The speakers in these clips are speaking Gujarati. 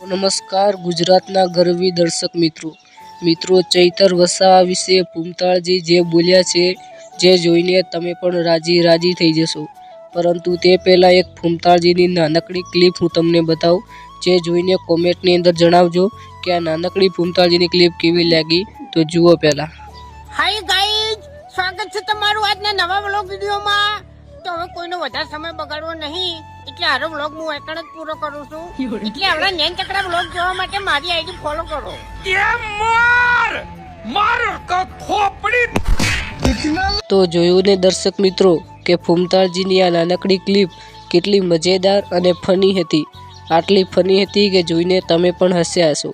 નમસ્કાર, ગુજરાતના ગરવી દર્શક મિત્રો. મિત્રો, ચૈતર વસાવા વિશે ભૂમતાળજી જે બોલ્યા છે, જે જોઈને તમે પણ રાજી રાજી થઈ જશો. પરંતુ તે પહેલાં એક ભૂમતાળજીની નાનકડી ક્લિપ હું તમને બતાવું. જે જોઈને કોમેન્ટની અંદર જણાવજો કે આ નાનકડી ભૂમતાળજીની ક્લિપ કેવી લાગી. તો જુઓ પહેલાં. હાય ગાઈઝ સ્વાગત છે તમારું આજના નવા વ્લોગ વિડીયોમાં. તો કોઈનો વધારે સમય બગાડવો નહીં. એટલે હારો વ્લોગ હું એકણ જ પૂરો કરું છું. એટલે આપણા નેન ચકડા વ્લોગ જોવા માટે મારી આઈડી ફોલો કરો. તો જોયું ને દર્શક મિત્રો કે ફૂમતાળજીની આ નાનકડી ક્લિપ કેટલી મજેદાર અને ફની હતી. આટલી ફની હતી કે જોઈને તમે પણ હસ્યા હશો.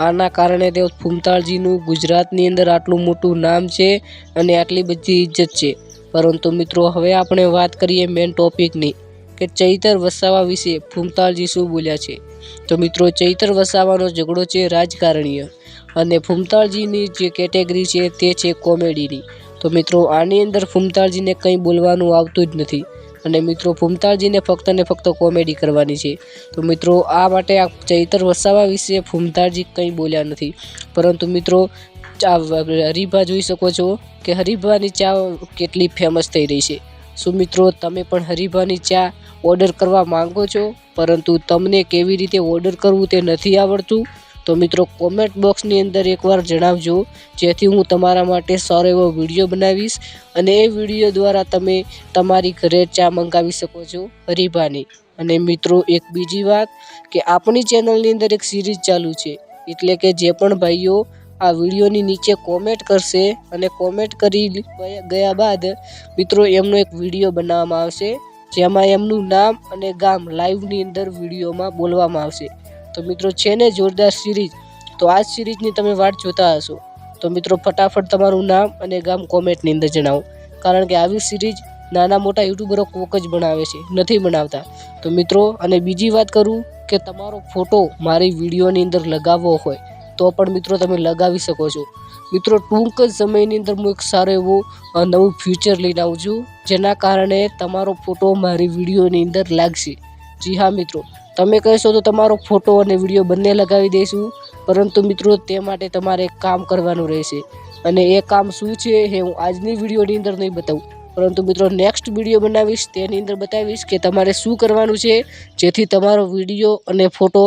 આના કારણે તેઓ ફૂમતાળજીનું ગુજરાતની અંદર આટલું મોટું નામ છે અને આટલી બધી ઇજ્જત છે. પરંતુ મિત્રો, હવે આપણે વાત કરીએ મેન ટોપિકની કે ચૈતર વસાવા વિશે. ફૂમતાળજી શું બોલ્યા છે? તો મિત્રો, ચૈતર વસાવાનો ઝઘડો છે રાજકારણીય અને ફૂમતાળજીની જે કેટેગરી છે તે છે કોમેડીની તો મિત્રો, આની અંદર ફૂમતાળજીને કંઈ બોલવાનું આવતું જ નથી અને મિત્રો ફૂમતાળજીને ફક્ત ને ફક્ત કોમેડી કરવાની છે. તો મિત્રો, આ માટે આ ચૈતર વસાવા વિશે ફૂમતાળજી કંઈ બોલ્યા નથી. પરંતુ મિત્રો ચા હરીભા જોઈ શકો છો કે હરીભાની ચા કેટલી ફેમસ થઈ રહી છે. શું મિત્રો, તમે પણ હરીભાની ચા ઓર્ડર કરવા માંગો છો? પરંતુ તમને કેવી રીતે ઓર્ડર કરવું તે નથી આવડતું? તો મિત્રો કોમેન્ટ બોક્સની અંદર એકવાર જણાવજો, જેથી હું તમારા માટે સારો એવો વીડિયો બનાવીશ અને એ વીડિયો દ્વારા તમે તમારી ઘરે ચા મંગાવી શકો છો હરીભાની. અને મિત્રો, એક બીજી વાત કે આપણી ચેનલની અંદર એક સિરીઝ ચાલુ છે. એટલે કે જે પણ ભાઈઓ આ વિડીયોની નીચે કોમેન્ટ કરશે અને કોમેન્ટ કરી ગયા બાદ મિત્રો એમનો એક વીડિયો બનાવવામાં આવશે, જેમાં એમનું નામ અને ગામ લાઈવની અંદર વિડીયોમાં બોલવામાં આવશે. તો મિત્રો છે ને જોરદાર સિરીઝ તો આ સિરીઝની તમે વાટ જોતા હશો. તો મિત્રો ફટાફટ તમારું નામ અને ગામ કોમેન્ટની અંદર જણાવો. કારણ કે આવી સિરીઝ નાના મોટા યુટ્યુબરો કોક જ બનાવે છે, નથી બનાવતા. તો મિત્રો અને બીજી વાત કરું કે તમારો ફોટો મારી વિડીયોની અંદર લગાવવો હોય તો પણ મિત્રો તમે લગાવી શકો છો. મિત્રો, ટૂંક જ સમયની અંદર હું એક સારો એવો નવું ફ્યુચર લઈને આવું છું. જેના કારણે તમારો ફોટો મારી વિડીયોની અંદર લાગશે. જી હા, મિત્રો. તમે કહેશો તો તમારો ફોટો અને વીડિયો બંને લગાવી દઈશું. પરંતુ મિત્રો, તે માટે તમારે કામ કરવાનું રહેશે. અને એ કામ શું છે એ હું આજની વિડીયોની અંદર નહીં બતાવું. પરંતુ મિત્રો નેક્સ્ટ વીડિયો બનાવીશ, તેની અંદર બતાવીશ કે તમારે શું કરવાનું છે, જેથી તમારો વીડિયો અને ફોટો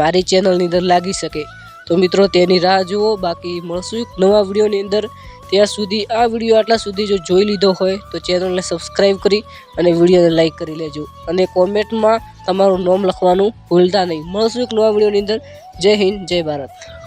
મારી ચેનલની અંદર લાગી શકે. તો મિત્રો, તેની રાહ જુઓ. બાકી મળશું એક નવા વિડીયોની અંદર. ત્યાં સુધી આ વીડિયો આટલા સુધી જો જોઈ લીધો હોય, તો ચેનલને સબસ્ક્રાઈબ કરી અને વિડીયોને લાઇક કરી લેજો. અને કોમેન્ટમાં તમારું નામ લખવાનું ભૂલતા નહીં. મળશું એક નવા વિડીયોની અંદર. જય હિન્દ, જય ભારત.